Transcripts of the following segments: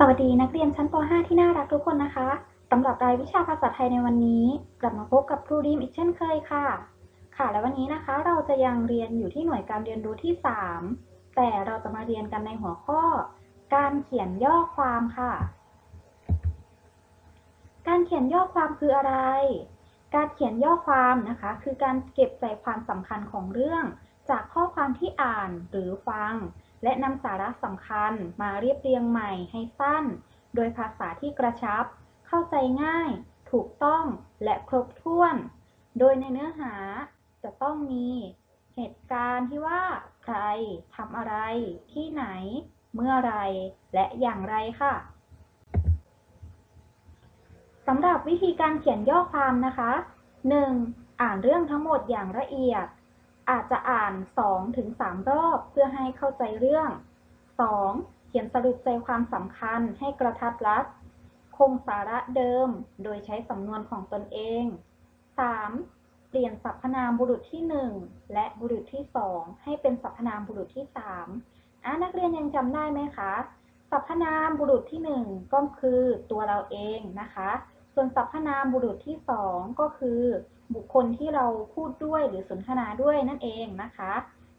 สวัสดีนักเรียนชั้นป .5 ที่น่ารักทุกคนนะคะสำหรับรายวิชาภาษาไทยในวันนี้ กลับมาพบกับครูดีมอีกเช่นเคยค่ะ ค่ะ และวันนี้นะคะเราจะยังเรียนอยู่ที่หน่วยการเรียนรู้ที่ 3 แต่เราจะมาเรียนกันในหัวข้อ การเขียนย่อความค่ะ การเขียนย่อความคืออะไร การเขียนย่อความนะคะ คือการเก็บใจความสำคัญของเรื่อง จากข้อความที่อ่านหรือฟัง และนำสาระสำคัญมาเรียบเรียงใหม่ให้สั้น โดยภาษาที่กระชับ เข้าใจง่าย ถูกต้องและครบถ้วน โดยในเนื้อหาจะต้องมีเหตุการณ์ที่ว่าใครทำอะไร ที่ไหน เมื่อไร และอย่างไรค่ะสำหรับวิธีการเขียนย่อความนะคะ 1. อ่านเรื่องทั้งหมดอย่างละเอียด อาจจะอ่าน 2-3รอบเพื่อให้เข้าใจเรื่อง 2. เขียนสรุปใจความสำคัญให้กระทัดรัด คงสาระเดิม โดยใช้สำนวนของตนเอง 3. เปลี่ยนสรรพนามบุรุษที่ 1 และบุรุษที่ 2 ให้เป็นสรรพนามบุรุษที่ 3อะนักเรียนยังจำได้ไหมคะ สรรพนามบุรุษที่ 1 ก็คือตัวเราเองนะคะ ส่วนสรรพนามบุรุษที่ 2 ก็คือ บุคคลที่เราพูดด้วยหรือสนทนาด้วยนั่นเองนะคะ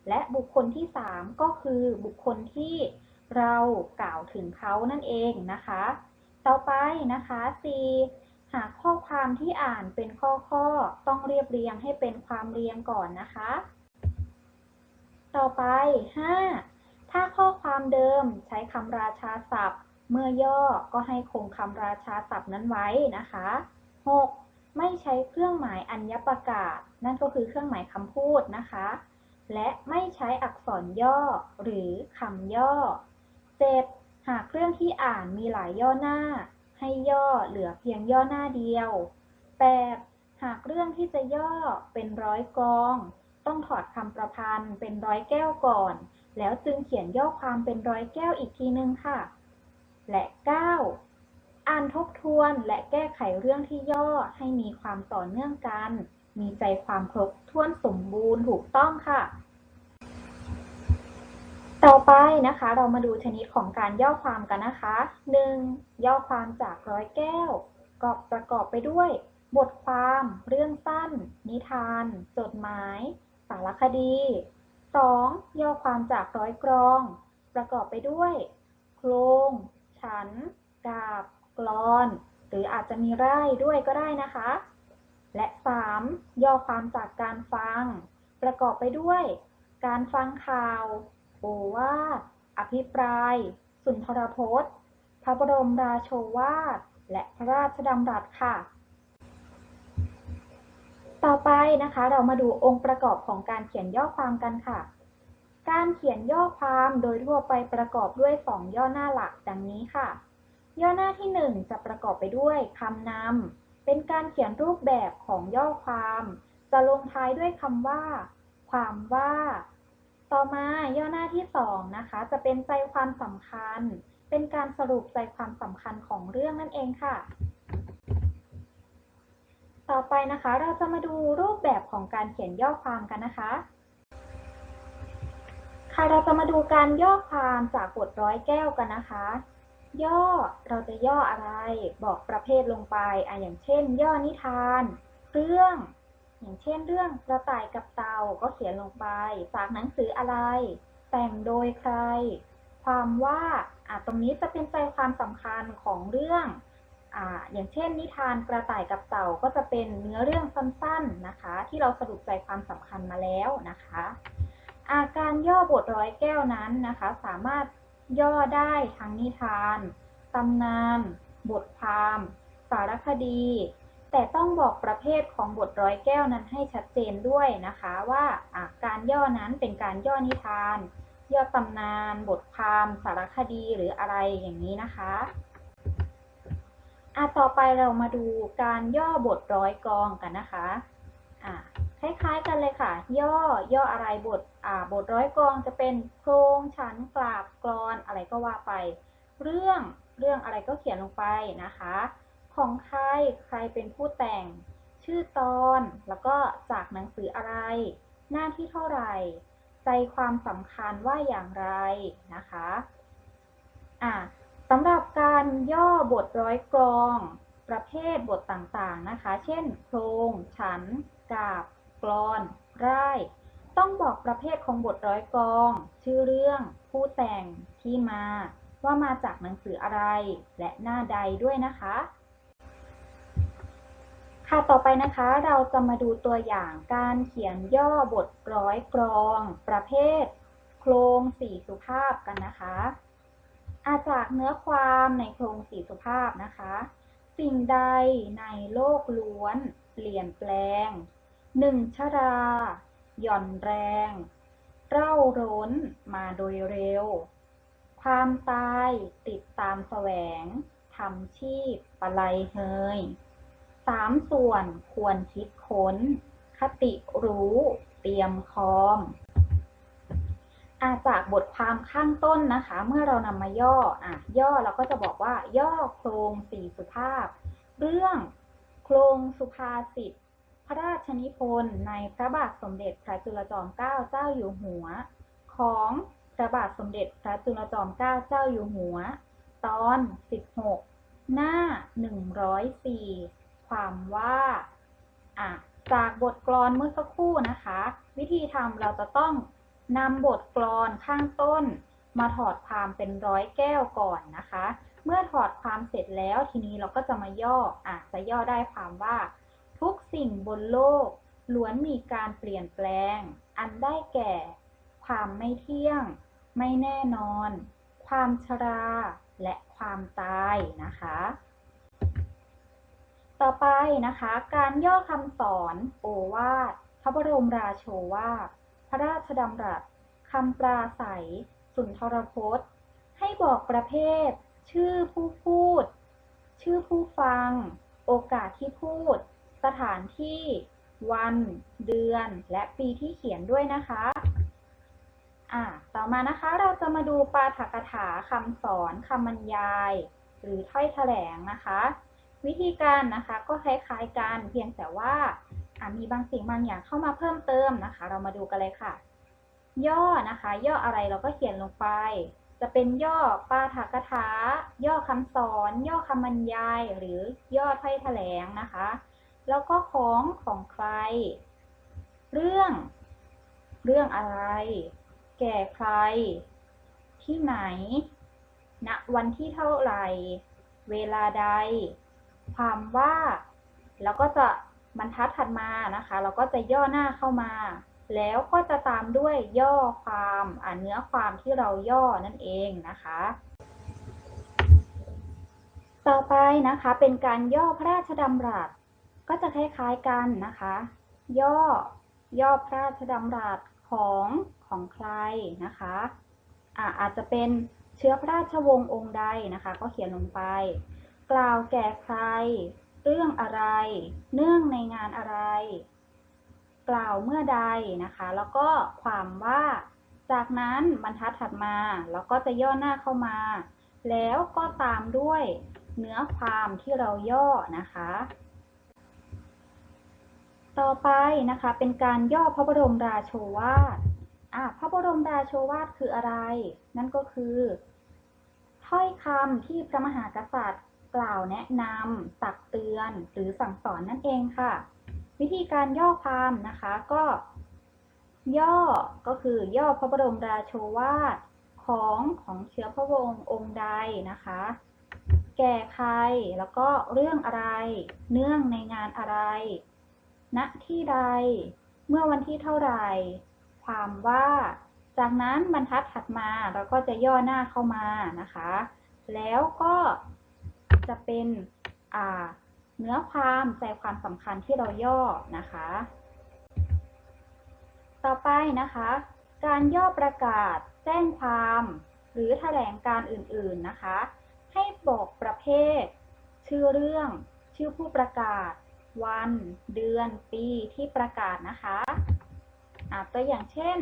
และบุคคลที่ 3 ก็คือบุคคลที่เรากล่าวถึงเขานั่นเองนะคะ ต่อไปนะคะ C หากข้อความที่อ่านเป็นข้อข้อต้องเรียบเรียงให้เป็นความเรียงก่อนนะคะ ต่อไป 5. ถ้าข้อความเดิมใช้คำราชาศัพท์ เมื่อย่อก็ให้คงคำราชาศัพท์นั้นไว้นะคะ 6. ไม่ใช้เครื่องหมายอัญญประกาศ นั่นก็คือเครื่องหมายคำพูดนะคะ และไม่ใช้อักษรย่อหรือคำย่อ 7. หากเครื่องที่อ่านมีหลายย่อหน้า ให้ย่อเหลือเพียงย่อหน้าเดียว 8. หากเรื่องที่จะย่อเป็นร้อยกอง ต้องถอดคำประพันธ์เป็นร้อยแก้วก่อน แล้วจึงเขียนย่อความเป็นร้อยแก้วอีกทีนึงค่ะ และ 9. อ่านทบทวนและแก้ไขเรื่องที่ย่อให้มีความต่อเนื่องกัน มีใจความครบถ้วนสมบูรณ์ถูกต้องค่ะ ต่อไปนะคะ เรามาดูชนิดของการย่อความกันนะคะ 1. ย่อความจากร้อยแก้วก็ประกอบไปด้วย บทความ เรื่องสั้น นิทาน จดหมาย สารคดี 2. ย่อความจากร้อยกรอง ประกอบไปด้วย โครง ฉัน กาบกลอน หรืออาจจะมีไร่ด้วยก็ได้นะคะ และ 3. ย่อความจากการฟัง ประกอบไปด้วย การฟังข่าว โอวาท อภิปราย สุนทรพจน์ พระบรมราโชวาท และพระราชดำรัสค่ะ ต่อไปนะคะเรามาดูองค์ประกอบของการเขียนย่อความกันค่ะการเขียนย่อความโดยทั่วไปประกอบด้วย 2 ย่อหน้าหลักดังนี้ค่ะ ย่อหน้าที่ 1 จะประกอบไปด้วยคำนำเป็นการเขียนรูปแบบของย่อความ จะลงท้ายด้วยคำว่า ความว่า ต่อมาย่อหน้าที่ 2 นะคะ จะเป็นใจความสำคัญ เป็นการสรุปใจความสำคัญของเรื่องนั่นเองค่ะ ต่อไปนะคะเราจะมาดูรูปแบบของการเขียนย่อความกันนะคะค่ะเราจะมาดูการย่อความจากบทร้อยแก้วกันนะคะ ย่อเราจะย่ออะไรบอกประเภทลงไปอะอย่างเช่น ย่อนิทาน เรื่อง อย่างเช่น เรื่องกระต่ายกับเต่าก็เขียนลงไป จากหนังสืออะไร แต่งโดยใคร ความว่าอะตรงนี้จะเป็นใจความสำคัญของเรื่องอ่าอย่างเช่น นิทานกระต่ายกับเต่าก็จะเป็นเนื้อเรื่องสั้นๆนะคะ ที่เราสรุปใจความสำคัญมาแล้วนะคะอาการย่อบทร้อยแก้วนั้นนะคะ สามารถ ย่อได้ทั้งนิทาน ตำนาน บทความ สารคดี แต่ต้องบอกประเภทของบทร้อยแก้วนั้นให้ชัดเจนด้วยนะคะว่าการย่อนั้นเป็นการย่อนิทาน ย่อตำนาน บทความ สารคดีหรืออะไรอย่างนี้นะคะอะต่อไปเรามาดูการย่อบทร้อยกองกันนะคะอะ คล้าย ๆ กันเลยค่ะ ย่อย่ออะไรบทอ่าบทร้อยกองจะเป็นโครงฉันกราบกรอนอะไรก็ว่าไป เรื่องเรื่องอะไรก็เขียนลงไปนะคะ ของใครใครเป็นผู้แต่ง ชื่อตอนแล้วก็จากหนังสืออะไร หน้าที่เท่าไหร่ ใจความสำคัญว่าอย่างไรนะคะอะสำหรับการย่อบทร้อยกรองประเภทบทต่างๆนะคะ เช่น โครงฉันกาบ กลอน ร่าย ต้องบอกประเภทของบทร้อยกรอง ชื่อเรื่อง ผู้แต่ง ที่มา ว่ามาจากหนังสืออะไร และหน้าใดด้วยนะคะ ค่ะ ต่อไปนะคะ เราจะมาดูตัวอย่างการเขียนย่อบทร้อยกรอง ประเภท โครงสี่สุภาพกันนะคะอาจากเนื้อความในโครงสี่สุภาพนะคะ สิ่งใดในโลกล้วน เปลี่ยนแปลง หนึ่งชรา หย่อนแรง เร่าร้นมาโดยเร็ว ความตายติดตามแสวงทำชีพปะไลเฮยสามส่วนควรคิดค้น คติรู้เตรียมคอมอาจากบทความข้างต้นนะคะ เมื่อเรานำมาย่ออะย่อเราก็จะบอกว่า ย่อโครงสี่สุภาพ เรื่องโครงสุภาษิต พระราชนิพนธ์ในพระบาทสมเด็จพระจุลจอมเกล้าเจ้าอยู่หัว ของพระบาทสมเด็จพระจุลจอมเกล้าเจ้าอยู่หัว ตอน 16 หน้า 104 ความว่า อะ จากบทกลอนเมื่อสักครู่นะคะ วิธีทำเราจะต้องนำบทกลอนข้างต้น มาถอดความเป็นร้อยแก้วก่อนนะคะ เมื่อถอดความเสร็จแล้วทีนี้เราก็จะมาย่อ อะ จะย่อได้ความว่า ทุกสิ่งบนโลกล้วนมีการเปลี่ยนแปลง อันได้แก่ ความไม่เที่ยง ไม่แน่นอน ความชรา และความตายนะคะ ต่อไปนะคะ การย่อคำสอนโอวาทพระบรมราโชวาทพระราชดำรัสคำปราศัย สุนทรพจน์ ให้บอกประเภท ชื่อผู้พูด ชื่อผู้ฟัง โอกาสที่พูด สถานที่ วัน เดือน และปีที่เขียนด้วยนะคะอ่าต่อมานะคะเราจะมาดูปาฐกถาคำสอนคำบรรยาย หรือถ้อยแถลงนะคะ วิธีการนะคะก็คล้ายๆกันเพียงแต่ว่าอ่ามีบางสิ่งบางอย่างเข้ามาเพิ่มเติมนะคะ เรามาดูกันเลยค่ะ ย่อนะคะ ย่ออะไรเราก็เขียนลงไป จะเป็นย่อปาฐกถา ย่อคำสอน ย่อคำบรรยาย หรือย่อถ้อยแถลงนะคะ แล้วก็ของของใคร เรื่อง เรื่องอะไร แก่ใคร ที่ไหน ณ วันที่เท่าไหร่ เวลาใด ความว่า แล้วก็จะบรรทัดถัดมานะคะ เราก็จะย่อหน้าเข้ามา แล้วก็จะตามด้วยย่อความอ่าเนื้อความที่เราย่อนั่นเองนะคะ ต่อไปนะคะเป็นการย่อพระราชดำรัส ก็จะคล้ายๆกันนะคะ ย่อ ย่อพระราชดำรัสของของใครนะคะอะอาจจะเป็นเชื้อพระราชวงศ์องค์ใดนะคะ ก็เขียนลงไป กล่าวแก่ใคร เรื่องอะไร เนื่องในงานอะไร กล่าวเมื่อใดนะคะ แล้วก็ความว่าจากนั้นบรรทัดถัดมาเราก็จะย่อหน้าเข้ามา แล้วก็ตามด้วยเนื้อความที่เราย่อนะคะ ต่อไปนะคะเป็นการย่อพระบรมราโชวาทอะพระบรมราโชวาทคืออะไร นั่นก็คือ ถ้อยคำที่พระมหากษัตริย์กล่าวแนะนำตักเตือน หรือสั่งสอนนั่นเองค่ะ วิธีการย่อความนะคะก็ ย่อก็คือย่อพระบรมราโชวาทของของเชื้อพระวงศ์องค์ใดนะคะ แก่ใครแล้วก็เรื่องอะไร เนื่องในงานอะไร ณที่ใด เมื่อวันที่เท่าไหร่ ความว่า จากนั้นบรรทัดถัดมาเราก็จะย่อหน้าเข้ามานะคะ แล้วก็จะเป็นเนื้อความใจความสำคัญที่เราย่อนะคะ ต่อไปนะคะ การย่อประกาศแจ้งความ หรือแถลงการอื่นๆนะคะ ให้บอกประเภท ชื่อเรื่อง ชื่อผู้ประกาศ วันเดือนปีที่ประกาศนะคะอะตัวอย่างเช่น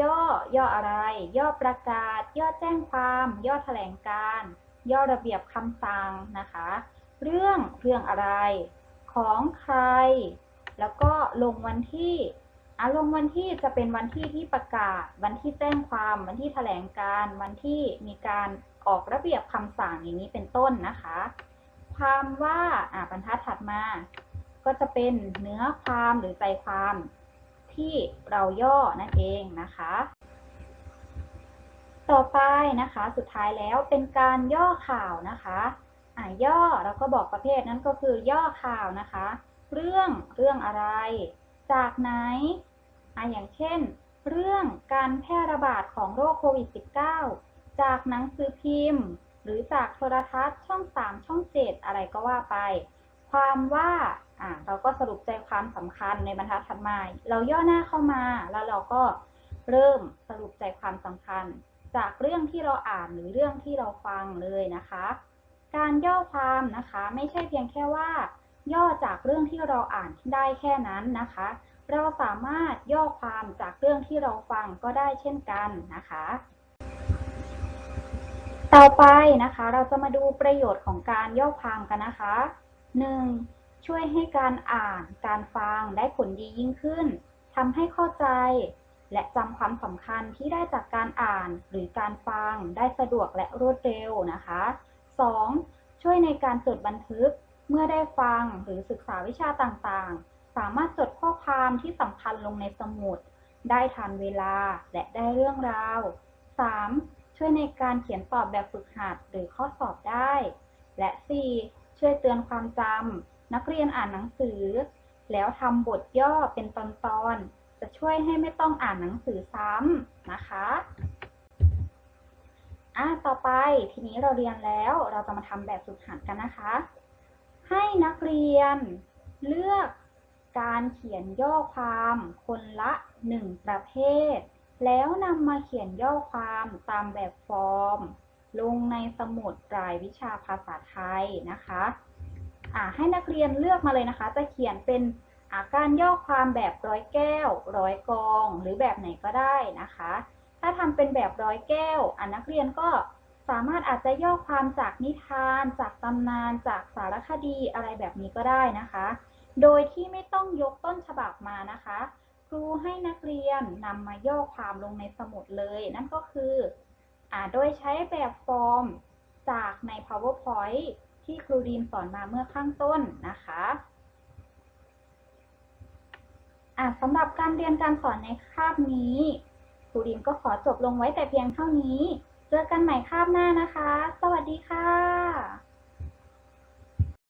ย่อย่ออะไร ย่อประกาศ ย่อแจ้งความ ย่อแถลงการ ย่อระเบียบคำสั่งนะคะ เรื่องเรื่องอะไร ของใคร แล้วก็ลงวันที่อารมณ์วันที่จะเป็นวันที่ที่ประกาศ วันที่แจ้งความ วันที่แถลงการ วันที่มีการออกระเบียบคำสั่งอย่างนี้เป็นต้นนะคะ ความว่าอ่าบรรทัดถัดมา ก็จะเป็นเนื้อความหรือใจความที่เราย่อนั่นเองนะคะ ต่อไปนะคะ สุดท้ายแล้วเป็นการย่อข่าวนะคะอ่าย่อเราก็บอกประเภทนั้นก็คือย่อข่าวนะคะ เรื่องเรื่องอะไร จากไหนอ่าอย่างเช่น เรื่องการแพร่ระบาดของโรคโควิด -19 จากหนังสือพิมพ์ หรือจากโทรทัศน์ช่อง 3 ช่อง 7 อะไรก็ว่าไป ความว่า อ่าเราก็สรุปใจความสำคัญในบรรทัดถัดมา เราย่อหน้าเข้ามาแล้วเราก็เริ่มสรุปใจความสำคัญ จากเรื่องที่เราอ่านหรือเรื่องที่เราฟังเลยนะคะ การย่อความนะคะไม่ใช่เพียงแค่ว่า ย่อจากเรื่องที่เราอ่านได้แค่นั้นนะคะ เราสามารถย่อความจากเรื่องที่เราฟังก็ได้เช่นกันนะคะ ต่อไปนะคะ เราจะมาดูประโยชน์ของการย่อความกันนะคะ 1. ช่วยให้การอ่าน การฟังได้ผลดียิ่งขึ้นทำให้เข้าใจ และจำความสำคัญที่ได้จากการอ่านหรือการฟังได้สะดวกและรวดเร็วนะคะ 2. ช่วยในการจดบันทึก เมื่อได้ฟังหรือศึกษาวิชาต่างๆ สามารถจดข้อความที่สำคัญลงในสมุด ได้ทันเวลาและได้เรื่องราว 3. ช่วยในการเขียนตอบแบบฝึกหัดหรือข้อสอบได้ และ 4. ช่วยเตือนความจำ นักเรียนอ่านหนังสือ แล้วทำบทย่อเป็นตอนๆ จะช่วยให้ไม่ต้องอ่านหนังสือซ้ำนะคะอะต่อไปทีนี้เราเรียนแล้วเราจะมาทำแบบฝึกหัดกันนะคะ ให้นักเรียนเลือกการเขียนย่อความคนละหนึ่งประเภท แล้วนำมาเขียนย่อความตามแบบฟอร์ม ลงในสมุดรายวิชาภาษาไทยนะคะ ให้นักเรียนเลือกมาเลยนะคะ จะเขียนเป็นาการย่อความแบบร้อยแก้ว ร้อยกอง หรือแบบไหนก็ได้นะคะ ถ้าทำเป็นแบบร้อยแก้วอ่านักเรียนก็สามารถอาจจะย่อความจากนิทาน จากตำนาน จากสารคดีอะไรแบบนี้ก็ได้นะคะ โดยที่ไม่ต้องยกต้นฉบับมานะคะ ครูให้นักเรียนนำมาย่อความลงในสมุดเลย นั่นก็คืออโดยใช้แบบฟอร์มจากใน powerpoint ที่ครูดีมสอนมาเมื่อข้างต้นนะคะอะสำหรับการเรียนการสอนในคาบนี้ครูดีมก็ขอจบลงไว้แต่เพียงเท่านี้ เจอกันใหม่คาบหน้านะคะ สวัสดีค่ะ